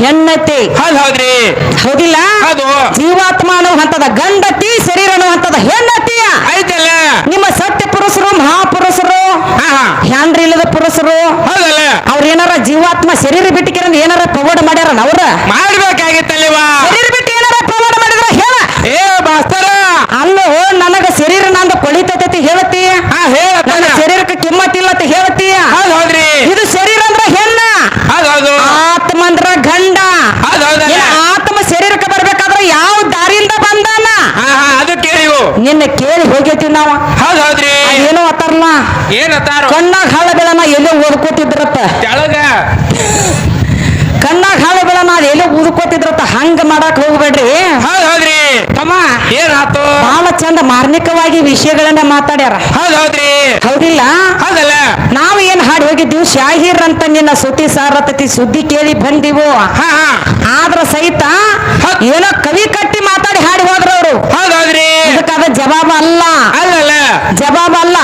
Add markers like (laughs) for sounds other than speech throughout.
ಹೆಣ್ಣತಿ. ಹೌದ್ ಹೌದ್ರಿ. ಹೌದಿಲ್ಲ? ಹೌದು. ಜೀವಾತ್ಮ ಅನ್ನೋ ಹಂತದ ಗಂಡತಿ ಶರೀರ ಅನ್ನೋ ಹಂತದ ಹೆಣ್ಣತಿಯ ಐತಲ್ಲ ನಿಮ್ಮ ಸತ್ಯ ಪುರುಷರು ಮಹಾಪುರುಷರು ಹ್ಯಾಂಡ್ರಿ ಇಲ್ಲದ ಪುರುಷರು ಹೌದಲ್ಲ. ಅವ್ರ ಏನಾರ ಜೀವಾತ್ಮ ಶರೀರ ಬಿಟ್ಟಿಕೆ ಏನಾರ ಪವಾಡ ಮಾಡ್ಯಾರ ಅವ್ರ? ಮಾಡ್ಬೇಕಾಗಿತ್ತಲ್ವಾ ಶರೀರ ಬಿಟ್ಟು ಏನಾರ ಪವಾಡ ಮಾಡಿದ್ರ ಹೇಳ. ಏ ಮಾಸ್ತರ ಅಲ್ಲೋ ನನಗ ಶರೀರ ನಂದು ಕೊಳಿತೈತಿ ಆ ಹಾ ಹೇಳತ್ತಾನ ನನ್ನ ಶರೀರಕ್ಕೆ ಕಿಮ್ಮತ್ತಿಲ್ಲ ಅಂತ ಹೇಳ್ತೀಯ ಹೌದ್ ಹೌದ್ರಿ ಇದು ಶರೀರ ಅಂದ್ರ ಹೆಣ್ಣ ಹೌದ್ ಹೌದು ಆತ್ಮ ಅಂದ್ರ ಗಂಡ ಹೌದ್ ಹೌದಲ್ಲ ಏನ್ ಆತ್ಮ ಶರೀರಕ್ಕೆ ಬರ್ಬೇಕಾದ್ರ ಯಾವ ದಾರಿಯಿಂದ ಬಂದಾನ ಹಾ ಹಾ ಅದು ಕೇಳಿವು ನಿನ್ನ ಕೇಳಿ ಹೋಗೈತಿ ನಾವ. ಹೌದ್ ಹೌದ್ರಿ ಏನೋ ಅತ್ತಾರಲ್ಲ. ಏನತ್ತಾರ ಕಣ್ಣಾಗ ಹಾಳಗಳನ್ನ ಎಲ್ಲೋ ಓದ್ಕೋತಿದ್ರತ್ತ ತೆಳಗ. ಕಣ್ಣಾಗ ಹಾಳುಗಳನ್ನ ಅದ್ ಎಲ್ಲೋ ಓದ್ಕೋತಿದ್ರತ್ತ ಹಂಗ ಮಾಡಕ್ ಹೋಗ್ಬೇಡ್ರಿ. ಹೌದ್ ಹೌದ್ರಿ ತಮ್ಮ ಏನಾತು? ಬಹಳ ಚಂದ ಮಾರ್ಮಿಕವಾಗಿ ವಿಷಯಗಳನ್ನ ಮಾತಾಡ್ಯಾರ. ಹೌದ್ ಹೌದ್ರಿ ಹೌದಿಲ್ಲ? ಹೌದಲ್ಲ? ನಾವು ಏನ್ ಹಾಡಿ ಹೋಗಿದ್ದೀವಿ? ಶಾಹೀರ್ ಅಂತ ನಿನ್ನ ಸುದ್ದಿ ಸಾರತತಿ ಸುದ್ದಿ ಕೇಳಿ ಬಂದಿವು? ಆದ್ರ ಸಹಿತ ಏನೋ ಕವಿ ಕಟ್ಟಿ ಮಾತಾಡಿ ಹಾಡಿ ಹೋದ್ರ ಅವರು. ಹೌದೌದ್ರಿ. ಅದಕ್ಕಾದ ಜವಾಬ ಅಲ್ಲ. ಅಲ್ಲಲ್ಲ. ಜವಾಬ ಅಲ್ಲ.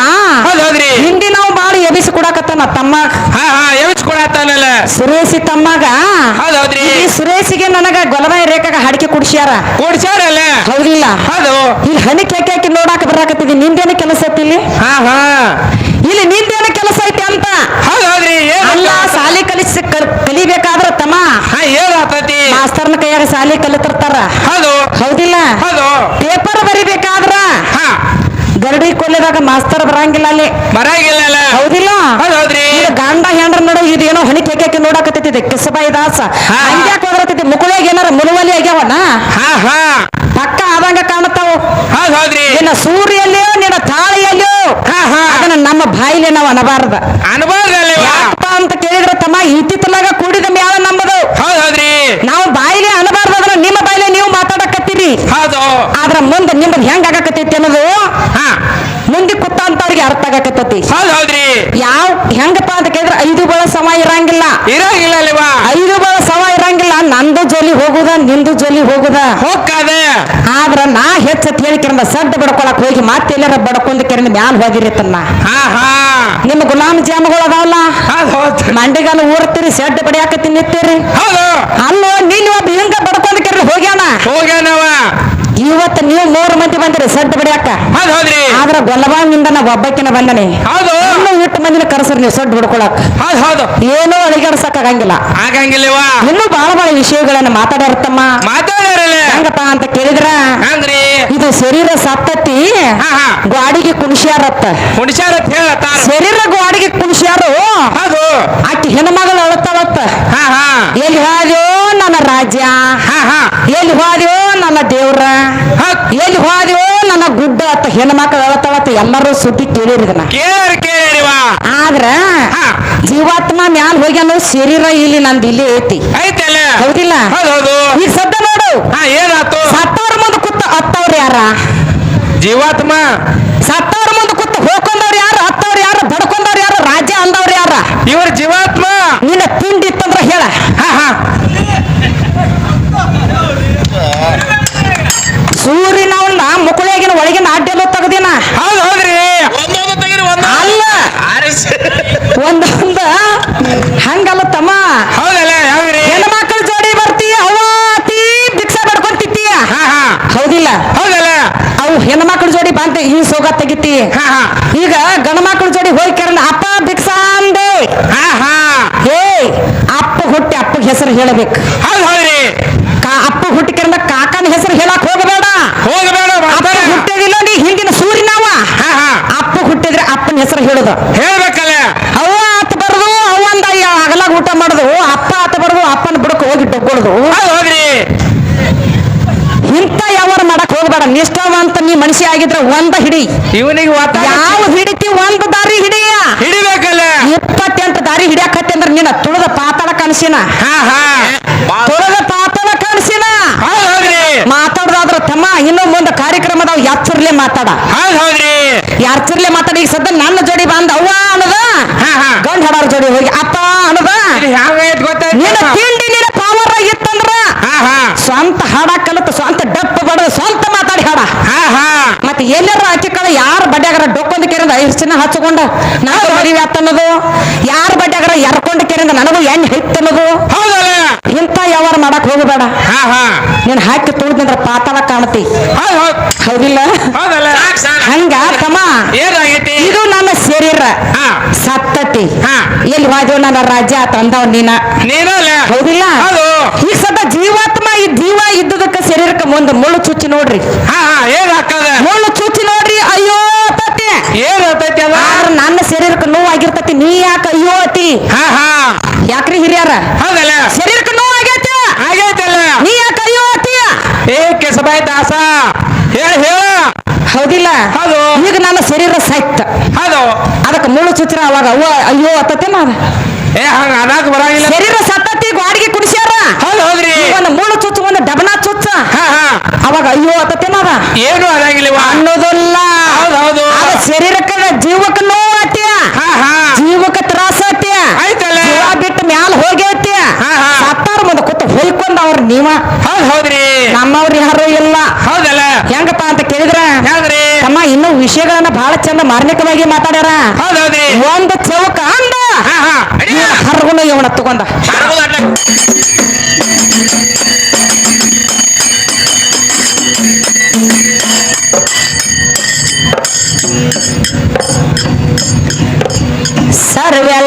ಹೌದೌದ್ರಿ. ಹಿಂದಿ ನಾವು ಬಾಳ ಎಬಿಸಿ ಕೊಡಕತ್ತಾನ ತಮ್ಮ. ಹಾ ಸುರೇಶಿ ತಮ್ಮಗ ಹೌದ್ ಹೌದ್ರಿ ಈ ಸುರೇಶಿಗೆ ನನಗ ಗೊಲವಾಯಿ ರೇಖಾಗ ಹಾಡಿಕೆ ಕುಡ್ಸ್ಯಾರ. ಕೂಡ್ಸ್ಯಾರಲ್ಲ. ಹೌದಿಲ್ಲ. ಹೌದು. ಇಲ್ಲಿ ಹನಿ ಹಾಕಿ ನೋಡಾಕ ಬರಾಕತ್ತಿದ್ದೀನಿ ನಿಂದೇನು ಕೆಲಸ ಐತಿ ಇಲ್ಲಿ? ಹಾ ಹಾ. ಇಲ್ಲಿ ನಿಂದೇನು ಕೆಲಸ ಐತಿ ಅಂತ? ಹೌದ್ ಹೌದ್ರಿ ಅಲ್ಲ ಸಾಲಿ ಕಲಿಸಿ ಕಲ್- ಕಲಿಬೇಕಾದ್ರ ತಮ್ಮ? ಹಾ ಏನಾತತಿ ಮಾಸ್ತರ್ನ ಕೈಯಾಗ ಸಾಲಿ ಕಲಿತಿರ್ತಾರ. ಹೌದು. ಹೌದಿಲ್ಲ? ಹೌದು. ಪೇಪರ್ ಬರಿಬೇಕಾದ್ರ ಗರಡಿ ಕೊಲ್ಲಿದಾಗ ಮಾಸ್ತರ್ ಬರಂಗಿಲ್ಲ ಅಲ್ಲಿ. ಬರಂಗಿಲ್ಲ ಹೌದಿಲ್ಲ? ಹೌದ್ ಹೌದ್ರಿ. ಗಂಡ ಹೆಂಡ್ರ ನಡು ಇದೇನೋ ಹಣಿ ಕೇಕೆ ನೋಡಾಕತ್ತೈತಿ ಕಿಸಬಾಯಿ ದಾಸ. ಹಂಗ್ಯಾಕ್ ಹೋದ್ರತೈತಿ? ಮುಗುಳಿಯಾಗ ಏನಾರ ಮುಳುವಲಿ ಆಗ್ಯಾವನ? ಹಾ ಪಕ್ಕ ಆದಂಗ ಕಾಣತಾವು ಹೌದ್ ಹೌದ್ರಿ. ನಿನ್ನ ಸೂರ್ಯಲ್ಲಿಯೋ ನಿನ್ನ ತಾಳಿಯಲ್ಲಿಯೋ ಹಾ ಹಾ. ಅದನ್ನ ನಮ್ಮ ಬಾಯಿಲೆ ನಾವು ಅನಬಾರ್ದ. ಯಾಕಪ್ಪ ಅಂತ ಕೇಳಿದ್ರ ತಮ್ಮ ಇತ್ತಿತ್ತಲಾಗ ಕೂಡಿದ ಮ್ಯಾಲ ನಂಬದು. ಹೌದ್ ಹೌದ್ರಿ. ನಾವು ಬಾಯಿಲೆ ಅನಬಾರ್ದ ನಿಮ್ಮ ಬಾಯಿಲೆ ನೀವು ಮಾತಾಡಕತ್ತೀರಿ. ಹೌದು. ಆದ್ರ ಮುಂದೆ ನಿಮ್ದು ಹೆಂಗ್ ಆಗಕತ್ತೈತಿ ಅನ್ನೋದು ಹಾ ಮುಂದೆ ಕುತ್ತ ಅಂತವ್ರಿಗೆ ಅರ್ಥ ಆಗಾಕತ್ತೈತಿ ಹೌದ್ ಹೌದ್ರಿ. ಯಾವ ಹೆಂಗಪ್ಪ ಅಂತ ಕೇಳಿದ್ರೆ ಐದು ಬಳ ಸಮ ಇರಂಗಿಲ್ಲ. ಇರಂಗಿಲ್ಲ ಐದು ಬಳ ಸಮ ಇರಂಗಿಲ್ಲ. ನಂದು ಜೋಲಿ ಹೋಗುದ ನಿಂದು ಜೋಲಿ ಹೋಗುದ. ಹೋಗ್ಕಾದ? ಆದ್ರ ನಾ ಹೆಚ್ಚ ಹೇಳಿ ಸದ್ದು ಸಡ್ಡ ಬಡ್ಕೊಳಕ್ ಹೋಗಿ ಎಲ್ಲಾರ ಬಡ್ಕೊಂಡ್ ಕಿರಂದ ಮ್ಯಾಲ ಹೋಗಿರಿತ್ತನ್ನ ಹಾ ಹಾ. ನಿಮ್ಮ ಗುಲಾಮ್ ಜಾಮಗಳು ಅದಾವಲ್ಲ? ಮಂಡಿಗಾಲ ಊರ್ತೀರಿ ಸೆಡ್ ಬಡಿಯಾಕ ತಿನ್ನಿತ್ತೀರಿ ಅಲ್ಲೋ ನೀನ್ ಒಬ್ಬ ಹಿಂಗ ಬಡ್ಕೊಂಡ್ ಕೆರೆ ಹೋಗ್ಯಾನ? ಹೋಗ್ಯಾನವ ಇವತ್ತು ನೀವು ಮೂರು ಮಂದಿ ಬಂದಿರಿ ಸಡ್ಡ ಬಿಡಕ್ಕ ಹೌದ್ ಹೌದ್ರಿ. ಆದ್ರ ಗೊಲ್ಲಬಾಂಗಿಂದ ನಾ ಒಬ್ಬಕ್ಕಿನ ಬಂದನಿ. ಹೌದು. ಇನ್ನು ಇಟ್ಟು ಮಂದಿನ ಕರೆಸ್ರಿ ನೀವು ಸಡ್ಡ ಬಿಡ್ಕೊಳಕ್. ಹೌದು ಹೌದು. ಏನೋ ಅಳಿಗಾಡ್ಸಕ್ ಆಗಂಗಿಲ್ಲ. ಆಗಂಗಿಲ್ಲವಾ? ಇನ್ನೂ ಬಹಳ ಬಹಳ ವಿಷಯಗಳನ್ನ ಮಾತಾಡಿರ್ತಮ್ಮ ಮಾತಾಡಾರಲ್ಲ ಹೆಂಗಪ್ಪ ಅಂತ ಕೇಳಿದ್ರ? ಹಂಗ್ರಿ? ಇದು ಶರೀರ ಸತ್ತತಿ ಗಾಡಿಗೆ ಕುಣಿಸ್ಯಾರತ್ತ. ಶರೀರ ಗಾಡಿಗೆ ಕುಣಿಸ್ಯಾರು? ಹೌದು. ಆಕಿ ಹೆಣ್ಮಗಳು ಹಾ. ಎಲ್ಲಿ ಹಾದ್ಯೋ ನನ್ನ ರಾಜ್ಯ. ಹಾ ಹಾ. ಎಲ್ಲಿ ಹೋದಿವೋ ನನ್ನ ದೇವ್ರ? ಎಲ್ಲಿ ಹೋದ್ಯೋ ನನ್ನ ಗುಡ್ಡ ಅತ್ತ ಹೆಣ್ಮಕ್ಳು ಅಳತಾವತ್ತ ಎಲ್ಲರೂ ಸುದ್ದಿ ಕೇಳಿರಿದನ ಆದ್ರ. ಜೀವಾತ್ಮ ಮ್ಯಾಲ ಹೋಗ್ಯಾನು ಶರೀರ ಇಲ್ಲಿ ನಂದು ಇಲ್ಲಿ ಐತಿ. ಐತಲ್ಲ? ಹೌದಿಲ್ಲ? ಹೌದ್ ಹೌದು. ಈಗ ಸದ್ದ ನೋಡು ಹಾ ಏನಾತು ಸತ್ತವ್ರ ಮುಂದೆ ಕೂತ ಹತ್ತವ್ರ ಯಾರ ಜೀವಾತ್ಮ ಸತ್ತವ್ರ ಮುಂದೆ ಕೂತ ಹೋಗ್ಕೊಂಡವ್ರು ಯಾರು ಹತ್ತವ್ರು ಯಾರು ಬಡ್ಕೊಂಡವ್ರು ಯಾರು ರಾಜ್ಯ ಅಂದವ್ರು ಯಾರ ಇವ್ರ ಜೀವಾತ್ಮ ನಿನ್ನ ತಿಂಡಿ ಇತ್ತಂದ್ರ ಹೇಳ ಹಾ ಹಾ ಸೂರ್ಯನವನ್ನ ಮುಕುಳಿಯಾಗಿನ ಒಳಗಿನ ಅಡ್ಡೆಲ್ಲ ತೆಗ್ದಿನ ಹೌದ್ ಹೌದ್ರಿ ಒಂದೊಂದು ತೆಗಿರಿ ಒಂದು ಅಲ್ಲ ಆರಿಸಿ ಒಂದೊಂದ ಹಂಗಲ್ಲ ತಮ್ಮ ಹೌದಲ್ಲ ಯಾವ್ರಿ ಹೆಣ್ಮಕ್ಳ ಜೋಡಿ ಬರ್ತಿ ಅವಾತಿ ಭಿಕ್ಷಾ ಬಡ್ಕೊಂತಿತ್ತೀಯ ಹಾ ಹಾ ಹೌದಿಲ್ಲ ಹೌದಲ್ಲ ಅವು ಹೆಣ್ಮಕ್ಳ ಜೋಡಿ ಬಂತ ಈ ಸೋಗ ತೆಗಿತಿ ಹಾ ಹಾ ಈಗ ಗಂಡ್ಮಕ್ಳ ಜೋಡಿ ಹೋಗಿ ಕರೆನ ಅಪ್ಪ ಭಿಕ್ಷಾ ಅಂದೆ ಹಾ ಹಾ ಹೇ ಅಪ್ಪ ಹುಟ್ಟಿ ಅಪ್ಪಗೆ ಹೆಸರು ಹೇಳಬೇಕು ಹೌದ್ ಹೌದ್ರಿ ಕಾ ಅಪ್ಪ ಹುಟ್ಟಿ ಕರೆದ ಕಾಕನ ಹೆಸರು ಹೇಳಕ್ ಹೋಗಬೇಡ ಹೋಗಬೇಡ ಅಪ್ಪ ಮಾತಾಡ ಹುಟ್ಟಿದಿಲ್ಲ ನೀ ಹಿಂದಿನ ಸೂರ್ಯನವ ಹಾ ಹಾ ಅಪ್ಪ ಹುಟ್ಟಿದ್ರೆ ಹೇಳುದು? ಹೇಳ್ಬೇಕಲ್ಲ? ಅವ್ವ ಆತ ಬರದು ಅವಂದ ಅಗಲಾಗ ಊಟ ಮಾಡುದು ಅಪ್ಪ ಆತ ಬರದು ಅಪ್ಪನ ಬುಡಕ್ ಹೋಗಿ ಡೊಕ್ಕೊಳುದು ಹೋಗ್ರಿ. ಇಂತ ಯಾವಾರ ಮಾಡಕ್ ಹೋಗ್ಬೇಡ ನಿಷ್ಠಾವಂತ ನೀ ಮನುಷ್ಯ ಆಗಿದ್ರೆ ಒಂದ ಹಿಡಿ. ಇವನಿಗೆ ಯಾವ ಹಿಡಿತಿ ಒಂದ್ ದಾರಿ ಹಿಡಿಯ ಹಿಡಿಬೇಕಲ್ಲ? ಇಪ್ಪತ್ತೆಂಟು ದಾರಿ ಹಿಡಿಯಾಕತ್ತಿ ಅಂದ್ರೆ ನಿನ್ನ ತುಳದ ಪಾತಾಳ ಕನಸಿನ. ಹಾ ಹಾ. ತುಳದ ಪಾತಾಳ ಕನಸಿನ. ಮಾತಾಡೋದಾದ್ರ ತಮ್ಮ ಇನ್ನು ಮುಂದೆ ಕಾರ್ಯಕ್ರಮದ ಎಚ್ಚರ್ಲೆ ಮಾತಾಡ? ಹೌದ್ ಹೌದ್ರಿ ಎಚ್ಚರ್ಲೆ ಮಾತಾಡಿ? ಈಗ ಸದ್ಯ ನನ್ನ ಜೋಡಿ ಬಂದ ಅವ್ವ ಅನ್ನದ ಹಾ ಹಾ ಗಂಡ ಹಡಾರ ಜೋಡಿ ಹೋಗಿ ಅಪ್ಪ ಅನ್ನದ ನಿನ್ನ ಗೊತ್ತಾಯ್ತು ತಿಂಡಿ ನಿನ್ನ ಪವರ್ ಆಗಿತ್ತಂದ್ರ ಹಾ ಹಾ. ಸ್ವಂತ ಹಾಡ ಕಲಿತು ಸ್ವಂತ ಡಪ್ಪ ಬಡದ ಸ್ವಂತ ಮಾತಾಡಿ ಹಾಡ. ಹಾ ಹಾ. ಮತ್ತೆ ಎಲ್ಲಾರ ಅಕ್ಕಿ ಕಳ ಯಾರ ಬಡ್ಯಾಗರ ಡೊಕ್ಕೊಂದು ಕೇರಿಂದ ಐದು ಚಿನ್ನ ಹಚ್ಕೊಂಡ ನಾನು ಮದುವೆ ಆತನ್ನೋದು ಯಾರ ಬಡ್ಯಾಗರ ಎರ್ಕೊಂಡು ಕೇರಿಂದ ನನಗೂ ಎಣ್ಣೆ ಹಿತ್ತನ್ನೋದು ಹೌದಲ್ಲ. ಇಂಥ ಯಾವಾರ ಮಾಡಕ್ ಹೋಗಬೇಡ. ಹಾ ಹಾ. ನೀನ್ ಹಾಕಿ ತುಳಿದಂದ್ರ ಪಾತಾಳ ಕಾಣತಿ. ಹೌದ್ ಹೌದ್. ಹೌದಿಲ್ಲ? ಹೌದಲ್ಲ. ಹಂಗ ತಮ್ಮ ಏನಾಗೈತಿ? ಇದು ನನ್ನ ಶರೀರ. ಹಾ. ಸತ್ತತಿ ಹಾ. ಎಲ್ಲಿ ವಾಜು ನನ್ನ ರಾಜ್ಯ ತಂದವ್ ನೀನ. ಹೌದಿಲ್ಲ? ಹೌದು. ಈಗ ಸದ ಜೀವಾತ್ಮ ಈ ಜೀವ ಇದ್ದದಕ್ಕ ಶರೀರಕ್ಕೆ ಮುಂದ ಮುಳ್ಳು ಚುಚ್ಚಿ ನೋಡ್ರಿ. ಮುಳ್ಳು ಚುಚ್ಚಿ ನೋಡ್ರಿ ಅಯ್ಯೋ ತತ್ತಿ ನನ್ನ ಶರೀರಕ್ಕೆ ನೋವು ಆಗಿರ್ತತಿ ನೀ ಯಾಕ ಅಯ್ಯೋ ಅತಿ ಹಾ ಹಾ. ಯಾಕ್ರಿ ಹಿರಿಯರ? ಶರೀರಕ್ಕೆ ನೋವು ಆಗೈತಿ ಆಗೈತಲ್ಲ ನೀ ಯಾಕ ಅಯ್ಯೋ ಅತಿ ಏ ಕೆಸಬಾಯ್ ದಾಸ ಹೇಳ ಹೇಳ. ಹೌದಿಲ್ಲ? ಹೌದು. ಈಗ ನನ್ನ ಶರೀರ ಸೈತ್. ಹೌದು. ಅದಕ್ಕೆ ಮುಳ್ಳು ಚುಚ್ಚಿರ ಅವಾಗ ಅವ್ವ ಅಯ್ಯೋ ಅತ್ತತೆ ಮಾದ ಏ ಹಂಗ ಅನಾಕ ಬರಂಗಿಲ್ಲ. ಶರೀರ ಸತ್ತತಿ ಗಾಡಿಗೆ ಕುಡಿಸ್ಯಾರ ಹೌದು ಹೌದ್ರಿ. ಒಂದು ಮುಳ್ಳು ಚುಚ್ಚು ಒಂದು ಡಬನ ಚುಚ್ಚ ಹಾ ಹಾ. ಅವಾಗ ಅಯ್ಯೋ ಅತ್ತತೆ ಮಾದ ಏನು ಅನಾಗಿಲ್ಲ ಅನ್ನೋದಲ್ಲ. ಹೌದು ಹೌದು. ಆ ಶರೀರಕ್ಕ ಜೀವಕ್ಕ ನೋವು ಹಾ ಹಾ. ಜೀವಕ್ಕೆ ತ್ರಾಸ ಆಯ್ತಲ್ಲ. ಜೀವ ಬಿಟ್ಟು ಮ್ಯಾಲ ಹೋಗೈತಿ ಹಾ, ಹಾ. ಸತ್ತಾರ ಮುಂದೆ ಕೂತ ಹೊಯ್ಕೊಂಡ ಅವ್ರ ನೀವ ಹೌದ್ ಹೌದ್ರಿ ನಮ್ಮವ್ರು ಯಾರು ಇಲ್ಲ ಹೌದಲ್ಲ ಹೆಂಗಪ್ಪ ಅಂತ ಕೇಳಿದ್ರ ಹೌದ್ರಿ ತಮ್ಮ ಇನ್ನೂ ವಿಷಯಗಳನ್ನ ಬಹಳ ಚಂದ ಮಾರ್ಮಿಕವಾಗಿ ಮಾತಾಡ್ಯಾರ. ಹೌದ್ ಹೌದ್ರಿ ಒಂದು ಚೌಕ ಅಂದ. ಹಾ ಹಾ. ಅಡಿ. ಹರಗುಣ ಇವನ ತಗೊಂಡ ಹರಗುದ ಅಡ್ಡ. ಸರ್ವೆಲ್ಲ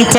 ಅಗ್ನಿ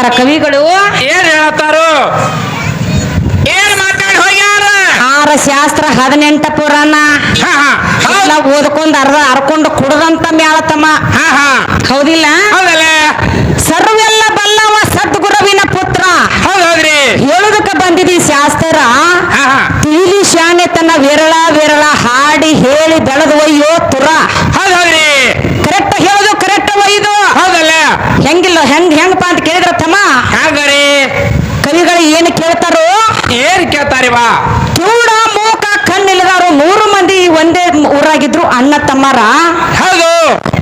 ಹೇಳತ್ತಾರ ಕವಿಗಳು? ಏನ್ ಹೇಳತ್ತಾರು ಏನ್ ಮಾತಾಡಿ ಹೋಗ್ಯಾರ? ಆರ ಶಾಸ್ತ್ರ ಹದಿನೆಂಟ ಪುರಾಣ. ಎಲ್ಲ ಓದ್ಕೊಂಡ್ ಅರ್ಧ ಹರ್ಕೊಂಡು ಕುಡದಂತ ಹಾ ಹೌದಿಲ್ಲ? ಸರ್ವೆಲ್ಲ ಬಲ್ಲವ ಸದ್ಗುರುವಿನ ಪುತ್ರ. ಹೇಳುದಕ್ಕ ಬಂದಿದಿ ಶಾಸ್ತ್ರ? ತಿಳಿ ಶಾನೆ ತನ್ನ ವಿರಳ ವಿರಳ ಹಾಡಿ ಹೇಳಿ ಬೆಳೆದು ಒಯ್ಯೋ ತುರ ಹೌದ್ ಹೌದ್ರಿ ಕರೆಕ್ಟ್ ಹೇಳುದು ಕರೆಕ್ಟ್ ಒಯ್ದು ಹೌದಲ್ಲ ಹೆಂಗಿಲ್ಲ ಹೆಂಗ್ ಹೆಂಗಪ್ಪ ಅಂತ ಕೇಳಿದ್ರ ತಮ್ಮ ಹ್ಯಾಂಗರಿ ಕವಿಗಳು ಏನು ಕೇಳ್ತಾರೋ ಕೇಳ್ತಾರಿವಾ ಕಿವುಡ ಮೂಕ ಕಣ್ಣಿಲ್ಲದಾರು ಮೂರು ಮಂದಿ ಒಂದೇ ಊರಾಗಿದ್ರು ಅಣ್ಣ ತಮ್ಮರ. ಹೌದು.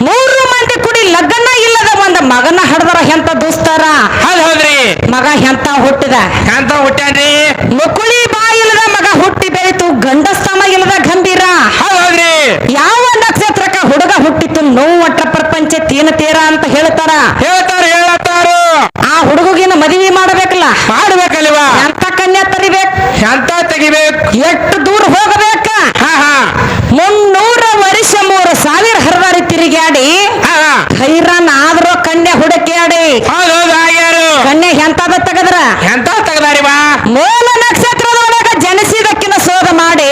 ಮೂರು ಮಂದಿ ಕುಡಿ ಲಗ್ನ ಇಲ್ಲದ ಒಂದ ಮಗನ ಹಡದರ ಎಂತ ದೂಸ್ತಾರ. ಹೌದ್ ಹೌದ್ರಿ ಮಗ ಎಂತ ಹುಟ್ಟಿದ. ಕಾಂತ ಹುಟ್ಟ್ಯಾನ್ರಿ. ಮುಕುಳಿ ಬಾ ಇಲ್ಲದ ಮಗ ಹುಟ್ಟಿ ಬೆಳಿತು ಗಂಡಸ್ತಮ ಇಲ್ಲದ ಗಂಭೀರ. ಹೌದ್ ಹೌದ್ರಿ ಯಾವ ನಕ್ಷತ್ರಕ್ಕ ಹುಡುಗ ಹುಟ್ಟಿತ್ತು ನೋವು ಅಟ್ರ ಪ್ರಪಂಚ ತೀನ ತೀರ ಅಂತ ಹೇಳ್ತಾರ ಹೇಳ್ತಾರ ಹೇಳತ್ತಾರು ಆ ಹುಡುಗಿನ ಮದುವೆ ಮಾಡಬೇಕಲ್ಲ ಮಾಡ್ಬೇಕಲ್ವಾ ಎಂತ ಕನ್ಯಾ ಎಂತ ತೆಗಿಬೇಕು. ಎಷ್ಟು ದೂರ ಹೋಗಬೇಕ? ಮುನ್ನೂರ ವರ್ಷ ಮೂರು ಸಾವಿರ ಹರದಾರಿ ತಿರುಗಾಡಿ ಹೈರಾನ್ ಆದ್ರೂ ಕಣ್ಣೆ ಹುಡುಕ್ಯಾಡಿ. ಹೌದ್ ಎಂತ ತಗದ್ರ ತೆಗದ್ರ? ಎಂತ ತೆಗದಾರಿವಾ ಮೂಲ ನಕ್ಷತ್ರದೊಳಗ ಜನಿಸಿದಕ್ಕಿನ ಶೋಧ ಮಾಡಿ.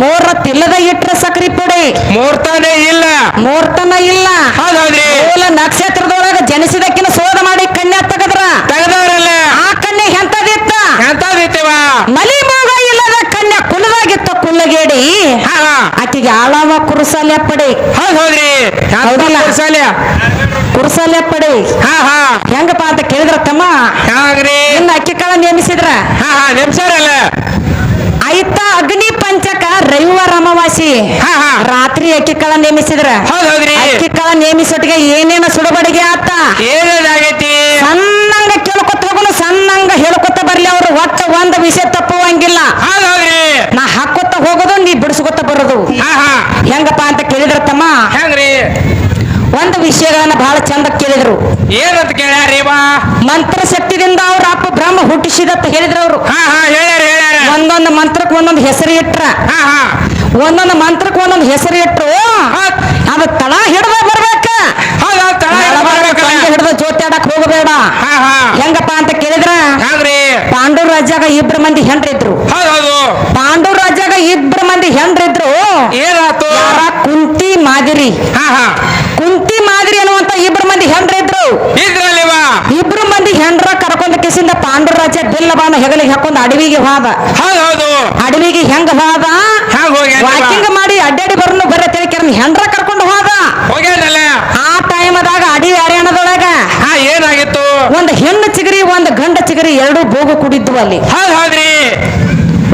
ಮೂರ ತಿಲ್ಲದ ಇಟ್ರ ಸಕ್ರಿ ಪುಡಿ. ಮೂರ್ತನೇ ಇಲ್ಲ. ಮೂರ್ತನ ಇಲ್ಲ. ಮೂಲ ನಕ್ಷತ್ರದೊಳಗ ಜನಿಸಿದಕ್ಕಿನ ಶೋಧ ಮಾಡಿ ಕನ್ಯಾ ತೆಗದ್ರ ತೆಗದವ್ರಲ್ಲ ಆ ಕನ್ಯಾ ಎಂತದಿತ್ತ ಎಂತ ದಿತ್ತಿವಾ ಮಲಿ ಮೂಗ ಇಲ್ಲದ ಕನ್ಯಾ ಕುಲದಾಗಿತ್ತ ಕುಲ್ಲಗೇಡಿ ಹಾ ಹಾ ಆಕಿಗೆ ಆಳವ ಕುರುಸಾಲ ಪಡೆ. ಹೌದ್ ಹೌದ್ರಿ. ಹೌದಲ್ಲ? ಸಾಲ್ಯ ಕುರುಸಲ್ಯ ಪಡಿ. ಹಾ ಹಾ. ಹೆಂಗಪ್ಪ ಅಂತ ಕೇಳಿದ್ರ ತಮ್ಮ? ಹ್ಯಾಂಗ್ರಿ ಇನ್ನು ಅಕ್ಕಿ ಕಾಳ ನೇಮಿಸಿದ್ರ? ಹಾ ಹಾ ನಿಮ್ಸಾರಲ್ಲ ಆಯ್ತ ಅಗ್ನಿ ಪಂಚಕ ರವಿವಾರ ಅಮಾವಾಸಿ ಹಾ ಹಾ. ರಾತ್ರಿ ಅಕ್ಕಿ ಕಾಳ ನೇಮಿಸಿದ್ರ. ಹೌದ್ ಹೌದ್ರಿ. ಅಕ್ಕಿ ಕಾಳ ನೇಮಿಸೊಟ್ಟಿಗೆ ಏನೇನ ಸುಡಬಡಿಗೆ ಆತ? ಏನೇನಾಗೈತಿ ಸಣ್ಣಂಗ ಕೇಳ್ಕೊತ ಹೋಗುನು ಸಣ್ಣಂಗ ಹೇಳ್ಕೊತ ಬರ್ಲಿ ಅವ್ರು. ಒಟ್ಟ ಒಂದ್ ವಿಷಯ ತಪ್ಪುವಂಗಿಲ್ಲ. ಹೌದ್ರಿ. ನಾ ಹಾಕೋತ ಹೋಗೋದು ನೀ ಬಿಡಿಸ್ಕೊತ ಬರೋದು ಹಾ ಹಾ ಹೆಂಗಪ್ಪ ಅಂತ ಕೇಳಿದ್ರ ತಮ್ಮ? ಹೆಂಗ್ರಿ? ಒಂದು ವಿಷಯಗಳನ್ನ ಬಹಳ ಚಂದ ಕೇಳಿದ್ರು. ಏನಂತ ಕೇಳ್ಯಾರಿ ಬಾ ಮಂತ್ರ ಶಕ್ತಿದಿಂದ ಅವ್ರ ಅಪ್ಪ ಬ್ರಹ್ಮ ಹುಟ್ಟಿಸಿದತ್ತ ಹೇಳಿದ್ರು ಅವರು. ಒಂದೊಂದು ಮಂತ್ರಕ್ಕೆ ಒಂದೊಂದು ಹೆಸರು ಇಟ್ರ. ಹಾ ಹಾ. ಒಂದೊಂದು ಮಂತ್ರಕ್ಕೆ ಒಂದೊಂದು ಹೆಸರು ಇಟ್ರು. ಅದು ತಳ ಹಿಡ್ದ ಬರ್ಬೇಕ. ಹಿಡ್ದ ಜ್ಯೋತಿ ಜೋತ್ಯಾಡಕ್ ಹೋಗಬೇಡ. ಹೆಂಗಪ್ಪ ಅಂತ ಕೇಳಿದ್ರ? ಪಾಂಡವ್ ರಾಜ್ಯಾಗ ಇಬ್ರು ಮಂದಿ ಹೆಂಡ್ರಿದ್ರು. ಪಾಂಡವ್ ರಾಜ್ಯಾಗ ಮಂದಿ ಹೆಂಡ್ರಿದ್ರು ಏನಾಯ್ತು? ಯಾರ ಕುಂತಿ ಮಾದಿರಿ. ಹಾ ಹಾ. ಕುಂತಿ ಮಾದಿರಿ ಅನ್ನುವಂತ ಇಬ್ರು ಮಂದಿ ಹೆಂಡ್ರಿದ್ರು ಇದ್ರಲ್ಲಿವಾ? ಇಬ್ರು ಮಂದಿ ಹೆಂಡ್ರ ಕರ್ಕೊಂಡ ಕಿಸಿಂದ ರಾಜ್ಯ ಬಿಲ್ಲ ಬಾಣ ಹೆಗಲಿಗೆ ಹಾಕೊಂಡ್ ಅಡವಿಗೆ ಹೋದ. ಹೌದ್ ಅಡವಿಗೆ ಹೆಂಗ ಹೋದ? ವಾಕಿಂಗ್ ಮಾಡಿ ಅಡ್ಡಾಡಿ ಬರ್ನು ಬರೇ ತಿಳ್ಕ್ಯಾರ ಹೆಂಡ್ರ ಕರ್ಕೊಂಡು ಹೋದ? ಆ ಟೈಮದಾಗ ಅಡಿ ಅರಣ್ಯದೊಳಗ ಹಾ ಏನಾಗಿತ್ತು? ಒಂದು ಹೆಣ್ಣು ಚಿಗರಿ ಒಂದು ಗಂಡ ಚಿಗರಿ ಎರಡು ಬೋಗು ಕುಡಿದ್ವು ಅಲ್ಲಿ. ಹೌದ್ರಿ.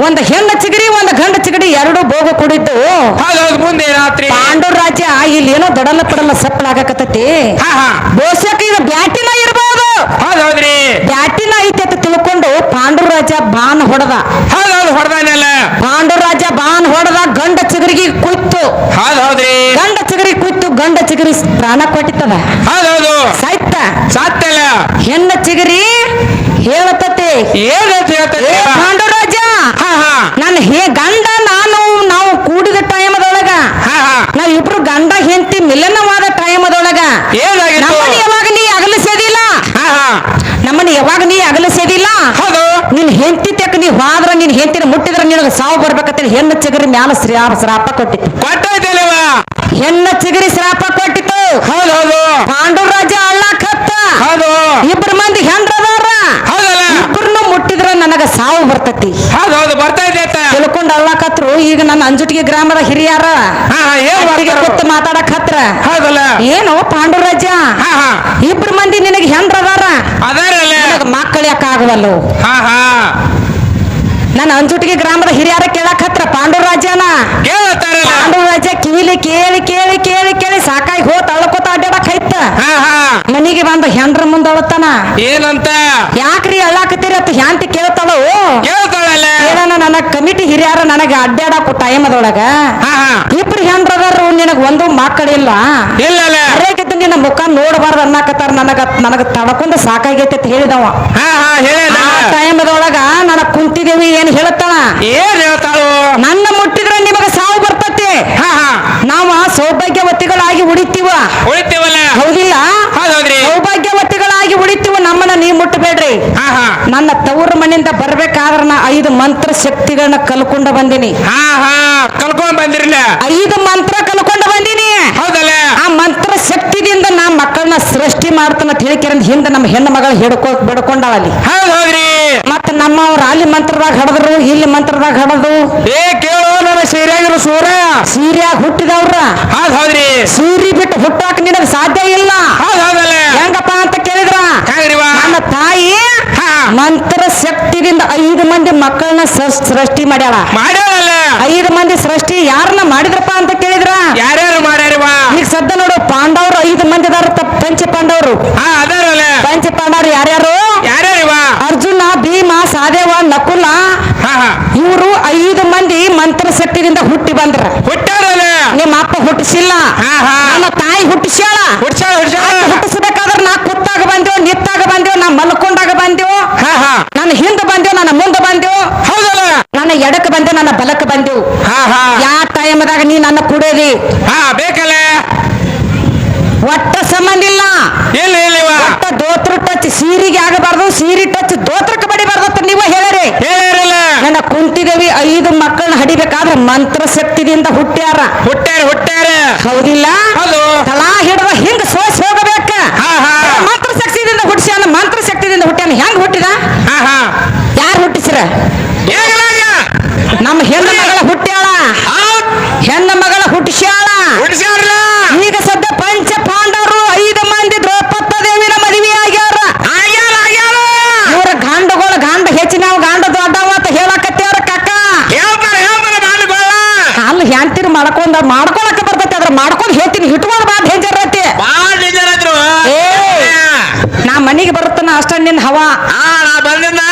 ಒಂದು ಹೆಣ್ಣು ಚಿಗರಿ ಒಂದು ಗಂಡ ಚಿಗಡಿ ಎರಡು ಭೋಗ ಕುಡಿತು ಹೌದ್ ಹೌದ್ ಮುಂದೆ ರಾತ್ರಿ. ಪಾಂಡೂರ್ ರಾಜ್ಯ ಇಲ್ಲಿ ಏನೋ ದೊಡಲ್ಲ ಪಡಲ ಸಪ್ಪಳಾಗಕತ್ತೈತಿ ಹಾ ಹಾ. ಬಹುಶಃ ಇದು ಬ್ಯಾಟಿನ ಇರ್ಬೋದು. ಹೌದ್ ಹೌದ್ರಿ ಬ್ಯಾಟಿನ ಐತಿ ಅಂತ ತಿಳ್ಕೊಂಡು ಪಾಂಡೂರ್ ರಾಜ ಬಾನ್ ಹೊಡೆದ. ಹೌದ್ ಪಾಂಡೂರ್ ಹೊಡ್ದಾನಲ್ಲ. ಪಾಂಡವ ರಾಜ ಬಾನ್ ಹೊಡೆದ ಗಂಡ ಚಿಗರಿಗೆ ಕುಯ್ತು ಹೌದ್ ಹೌದ್ರಿ ಗಂಡ ಚಿಗರಿ ಕುಯ್ತು ಗಂಡ ಚಿಗರಿ ಪ್ರಾಣ ಕೊಟ್ಟಿತ್ತದ ಸಾಯ್ತ. ಸತ್ತಲ್ಲ ಹೆಣ್ಣ ಚಿಗರಿ ಹೇಳತತಿ ಏನಂತ ಹೇಳ್ತಾರೆ ವಿಲನ್ನವಾದ ಟೈಮ್ ಅದೊಳಗ. ಏನಾಗಿತ್ತು? ನಮ್ಮನ್ನ ಯಾವಾಗ ನೀ ಅಗಲಿಸೋದಿಲ್ಲ? ನಮ್ಮನ್ನ ಯಾವಾಗ ನೀ ಅಗಲಿಸೋದಿಲ್ಲ? ಹೌದು. ನಿನ್ ಹೆಂಡತಿ ತೆಕ್ ನೀ ಹೋದ್ರ ನಿನ್ ಹೆಂಡತಿನ ಮುಟ್ಟಿದ್ರ ನಿನಗ ಸಾವು ಬರ್ಬೇಕಂತ ಹೆಣ್ಣು ಚಿಗರಿ ಮ್ಯಾಲ ಶ್ರಾಪ ಶ್ರಾಪ ಕೊಟ್ಟಿತ್ತು. ಕೊಟ್ಟಿದ್ದಿಲ್ಲ ಹೆಣ್ಣು ಚಿಗರಿ ಶ್ರಾಪ ಕೊಟ್ಟಿತ್ತು. ಹೌದು ಹೌದು. ಪಾಂಡವ ರಾಜ ಅಳ್ಳಾಕತ್ತ ಹೌದು. ಇಬ್ಬರು ಮಂದಿ ಹೆಂಡ್ರದಾರ ಹೌದಲ್ಲ. ಇಬ್ಬರನ್ನು ಮುಟ್ಟಿದ್ರ ನನಗ ಸಾವು ಬರ್ತತಿ. ಹೌದು ಹೌದು. ಬರ್ತಾ ಇದೆ ತಿಳ್ಕೊಂಡು ಈಗ ನನ್ನ ಅಂಜುಟಿಗೆ ಗ್ರಾಮದ ಹಿರಿಯರ. ಮಾತಾಡ ಹೌದಲ್ಲ? ಏನು ಪಾಂಡುರಾಜ ಹಾ ಹಾ. ಇಬ್ರು ಮಂದಿ ನಿನಗೆ ಹೆಂಡ್ರದಾರ ಅದಾರಲ್ಲ. ನನಗ ಮಕ್ಕಳು ಯಾಕಾಗವಲ್ಲು ಹಾ ಹಾ. ನನ್ನ ಅಂಜುಟಿಗೆ ಗ್ರಾಮದ ಹಿರಿಯರ ಕೇಳಕ್ ಹತ್ರ ಪಾಂಡುರಾಜನ ಕೇಳ್ತಾರಲ್ಲ. ಪಾಂಡುರಾಜ ಕಿವಿಲಿ ಕೇಳಿ ಕೇಳಿ ಕೇಳಿ ಕೇಳಿ ಸಾಕಾಗಿ ಹೋತ ಅಳ್ಕೋತ ಅಡ್ಡಾಡಕ್ ಐತ ಹಾ ಹಾ. ಮನಿಗೆ ಬಂದ ಹೆಂಡ್ರ ಮುಂದ ಅಳತಾನ? ಏನಂತ? ಯಾಕ್ರಿ ಅಳ್ಳಾಕತ್ತೀರಿ ಅಂತ ಹ್ಯಾಂತಿ ಕೇಳ್ತಾಳು? ನನ್ನ ಕಮಿಟಿ ಹಿರಿಯರ ನನಗೆ ಅಡ್ಡಾಡಕ್ ಟೈಮ್ ಅದೊಳಗ ಇಬ್ರು ಹೆಂಡ್ರದಾರು ನಿನಗ ಒಂದು ಮಕ್ಕಳಿಲ್ಲ ಇಲ್ಲ. ಅರೇಗಿದ್ದು ನಿನ್ನ ಮುಖ ನೋಡಬಾರ್ದು ಅನ್ನಕತ್ತಾರ ನನಗ ನನಗ ತಡಕೊಂಡ ಸಾಕಾಗೈತೆ ಅಂತ ಹೇಳಿದವ. ಆ ಟೈಮದೊಳಗ ನನಗ್ ಕುಂತಿದೇವಿ ಏನ್ ಹೇಳ್ತಾಳ ಏನ್ ಹೇಳ್ತಾಳು? ನನ್ನ ಮುಟ್ಟಿದ್ರೆ ನಿಮಗ ಸಾವು ಬರ್ತತಿ. ಹಾ ಹಾ. ನಾವ ಸೌಭಾಗ್ಯವತಿಗಳಾಗಿ ಉಳಿತೀವ. ಉಳಿತೀವಲ್ಲ ಹೌದಿಲ್ಲ ಹೌದ್ ಹೌದ್ರಿ ಸೌಭಾಗ್ಯವತಿಗಳಾಗಿ ನಮ್ಮನ್ನ ನೀವು ಮುಟ್ಟಬೇಡ್ರಿ. ಹಾ ಹಾ. ನನ್ನ ತವ್ರ ಮನೆಯಿಂದ ಬರ್ಬೇಕಾದ್ರ ನಾ ಐದು ಮಂತ್ರ ಶಕ್ತಿಗಳನ್ನ ಕಲ್ಕೊಂಡ ಬಂದಿನಿ. ಹಾ ಹಾ. ಕಲ್ಕೊಂಡ್ ಬಂದಿರಲ್ಲ ಐದು ಮಂತ್ರ ಕಲ್ಕೊಂಡ ಬಂದಿನಿ. ಹೌದಲ್ಲ? ಆ ಮಂತ್ರ ಶಕ್ತಿದಿಂದ ನಾ ಮಕ್ಕಳನ್ನ ಸೃಷ್ಟಿ ಮಾಡ್ತಾನ ತಿಳಿಕೆರ ಹಿಂದೆ ನಮ್ಮ ಹೆಣ್ಣು ಮಗಳು ಹಿಡ್ಕೊ ಬಿಡ್ಕೊಂಡಾಳ ಅಲ್ಲಿ ಹೌದ್ ಹೌದ್ರಿ ಮತ್ತ ನಮ್ಮವ್ರು ಅಲ್ಲಿ ಮಂತ್ರದಾಗ ಹಡದ್ರು ಇಲ್ಲಿ ಮಂತ್ರದಾಗ ಹಡದು ಏ ಕೇಳು ನನ್ನ ಸೂರ. ಸೀರ್ಯಾಗ ಹುಟ್ಟಿದವ್ರ. ಹೌದ್ ಹೌದ್ರಿ ಸೀರಿ ಬಿಟ್ಟು ಹುಟ್ಟಾಕ ನಿನಗ ಸಾಧ್ಯ ಇಲ್ಲ. ಹೌದ್ ಹೌದಲ್ಲ? ಹೆಂಗಪ್ಪ ಅಂತ ತಾಯಿ ಹಾ. ಮಂತ್ರ ಶಕ್ತಿಯಿಂದ ಐದು ಮಂದಿ ಮಕ್ಕಳನ್ನ ಸೃಷ್ಟಿ ಮಾಡ್ಯಾಳ. ಮಾಡ್ಯಾಳ ಐದು ಮಂದಿ ಸೃಷ್ಟಿ ಯಾರನ್ನ ಮಾಡಿದ್ರಪ್ಪ ಅಂತ ಕೇಳಿದ್ರ? ಯಾರ್ಯಾರು ಮಾಡ್ಯಾರವ ಈಗ ಸದ್ದ ನೋಡು ಪಾಂಡವರು ಐದು ಮಂದಿ ಅದಾರ ಪಂಚ ಪಾಂಡವರು. ಪಂಚ ಪಾಂಡವರು ಯಾರ್ಯಾರು? ಯಾರ್ಯಾರಿವ ಅರ್ಜುನ ಭೀಮ ಸಾದೇವ ನಕುಲ ಇವರು ಐದು ಮಂದಿ ಮಂತ್ರ ಸಟ್ಟಿನಿಂದ ಹುಟ್ಟಿ ಬಂದ್ರ. ಹುಟ್ಟಾರಲ್ಲ ನಿಮ್ಮ ಅಪ್ಪ ಹುಟ್ಟಿಸಿಲ್ಲ. ಹಾ ಹಾ. ನನ್ನ ತಾಯಿ ಹುಟ್ಟಿಸ್ಯಾಳ. ಹುಟ್ಟಿಸ್ಬೇಕಾದ್ರೆ ನಾ ಕುತ್ತಾಗ ಬಂದೆವು ನಿತ್ತಾಗ ಬಂದೇವ್ ನಾ ಮಲ್ಕೊಂಡಾಗ ಬಂದೆವು ಹಾ ಹಾ. ನನ್ನ ಹಿಂದೆ ಬಂದೆವು ನನ್ನ ಮುಂದೆ ಬಂದೆವು ಹೌದಲ್ಲ? ನನ್ನ ಎಡಕ್ಕೆ ಬಂದೆವು ನನ್ನ ಬಲಕ್ಕೆ ಬಂದೆವು ಹಾ ಹಾ. ಯಾ ಟೈಮ್ದಾಗ ನೀ ನನ್ನ ಕುಡಿಯೋದಿ ಹಾ ಬೇಕಲ್ಲ ಒಟ್ಟ ಸಂಬಂಧ ಇಲ್ಲ ಇಲ್ಲ ಇಲ್ಲಿವಾ ಒಟ್ಟ ದೋತ್ರ ಟಚ್ ಸೀರಿಗೆ ಆಗಬಾರ್ದು ಸೀರಿ ಟಚ್ ದೋತ್ರಕ್ಕೆ ಬಡಿಬಾರ್ದು ಅಂತ ನೀವ ಹೇಳಿರಿ ಹೇಳಿರಲ್ಲ ನನ್ನ ಕುಂತಿದೇವಿ ಐದು ಮಕ್ಕಳನ್ನ ಹಡಿಬೇಕಾದ್ರೆ ಮಂತ್ರ ಶಕ್ತಿದಿಂದ ಹುಟ್ಟ್ಯಾರ. ಹುಟ್ಟ್ಯಾರ ಹುಟ್ಟ್ಯಾರ. ಹೌದಿಲ್ಲ? ಹೌದು. ತಲಾ ಹಿಡಿದ ಹಿಂಗ ಸೋಸ್ ಹೋಗಬೇಕ. ಮಂತ್ರ ಶಕ್ತಿದಿಂದ ಹುಟ್ಟಿಸ್ಯಾನ ಮಂತ್ರ ಶಕ್ತಿದಿಂದ ಹುಟ್ಟ್ಯಾನ ಹೆಂಗ್ ಹುಟ್ಟಿದ? ಯಾರು ಹುಟ್ಟಿಸ್ರ? ನಮ್ಮ ಹೆಣ್ಣು ಮಗಳ ಹುಟ್ಟ್ಯಾಳ. ಹೆಣ್ಣು ಮಗಳ ಹುಟ್ಟಿಸ್ಯಾಳ ಹುಟ್ಸ್ಯಾರಲ್ಲ ಈಗ ಸದ್ಯ ಪಂಚ ಪಾಂಡವರು ಐದು ಮಂದಿ ದ್ರೌಪದ ದೇವಿನ ಮದುವೆ ಆಗ್ಯಾರ ಆಗ್ಯಾರ ಆಗ್ಯಾರ ಇವ್ರ ಗಂಡಗಳು ಗಂಡ ಹೆಚ್ಚಿನವ್ ಗಂಡ ದೊಡ್ಡವ ಅಂತ ಹೇಳಕತ್ಯಾರ ಕಕ್ಕ ಹೇಳ್ತಾರ ಹೇಳ್ತಾರ ಮಾಡ್ಕೊಳ್ಳ ಅಲ್ಲಿ ಹೆಂಡ್ತಿರ್ ಮಾಡ್ಕೊಂಡ ಮಾಡ್ಕೊಳಕ ಬರ್ತೈತಿ ಅದ್ರ ಮಾಡ್ಕೊಂಡು ಹೇಳ್ತೀನಿ. ಹಿಟ್ಕೊಂಡು ಬಾ ಡೇಂಜರ್ ಐತಿ ಬಾಳ ಡೇಂಜರ್ ಆದ್ರು. ಏ. ನಾ ಮನಿಗೆ ಬರುತ್ತ ಅಷ್ಟ ನಿನ್ ಹವಾ. ಆ ನಾ ಬಂದಿದ್ದ